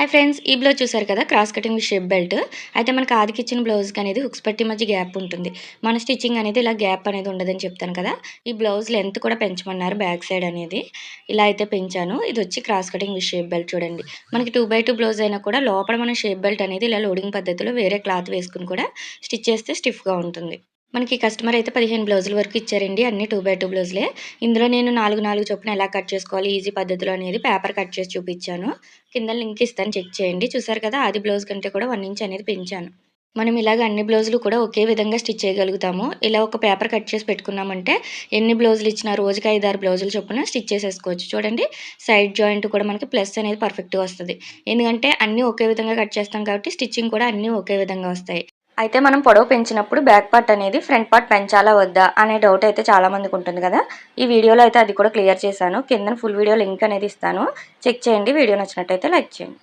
Hi friends ఈ blouse చూసారు కదా? క్రాస్ కటింగ్ షేప్ బెల్ట్ అయితే మనకి ఆదికి ఇచ్చిన బ్లౌజ్కి అనేది హుక్స్ పట్టి మధ్య గ్యాప్ ఉంటుంది. మన స్టిచ్చింగ్ అనేది ఇలా గ్యాప్ అనేది ఉండదని చెప్తాను కదా? ఈ బ్లౌజ్ లెంత్ కూడా పెంచమన్నారు బ్యాక్ సైడ్ అనేది. ఇలా అయితే పెంచాను. ఇది వచ్చి క్రాస్ కటింగ్ షేప్ బెల్ట్ చూడండి. మనకి టూ బై టూ బ్లౌజ్ అయినా కూడా లోపల మన షేప్ బెల్ట్ అనేది ఇలా లోడింగ్ పద్ధతిలో వేరే క్లాత్ వేసుకుని కూడా స్టిచ్ చేస్తే స్టిఫ్గా ఉంటుంది. మనకి కస్టమర్ అయితే పదిహేను బ్లౌజుల వరకు ఇచ్చారండి. అన్ని టూ బై టూ బ్లౌజులే. ఇందులో నేను నాలుగు నాలుగు చొప్పున ఎలా కట్ చేసుకోవాలి ఈజీ పద్ధతిలో అనేది పేపర్ కట్ చేసి చూపించాను. కింద లింక్ ఇస్తాను చెక్ చేయండి. చూసారు కదా అది బ్లౌజ్ కంటే కూడా వన్ ఇంచ్ అనేది పెంచాను. మనం ఇలాగ అన్ని బ్లౌజులు కూడా ఒకే విధంగా స్టిచ్ చేయగలుగుతాము. ఇలా ఒక పేపర్ కట్ చేసి పెట్టుకున్నామంటే ఎన్ని బ్లౌజులు ఇచ్చినా రోజుకి ఐదు ఆరు బ్లౌజులు చొప్పున స్టిచ్ చేసేసుకోవచ్చు. చూడండి సైడ్ జాయింట్ కూడా మనకి ప్లస్ అనేది పర్ఫెక్ట్గా వస్తుంది. ఎందుకంటే అన్నీ ఒకే విధంగా కట్ చేస్తాం కాబట్టి స్టిచ్చింగ్ కూడా అన్నీ ఒకే విధంగా వస్తాయి. అయితే మనం పొడవు పెంచినప్పుడు బ్యాక్ పార్ట్ అనేది ఫ్రంట్ పార్ట్ పెంచాలా వద్దా అనే డౌట్ అయితే చాలా మందికి ఉంటుంది కదా. ఈ వీడియోలో అయితే అది కూడా క్లియర్ చేశాను. కింద ఫుల్ వీడియో లింక్ అనేది ఇస్తాను. చెక్ చేయండి. వీడియో నచ్చినట్టయితే లైక్ చేయండి.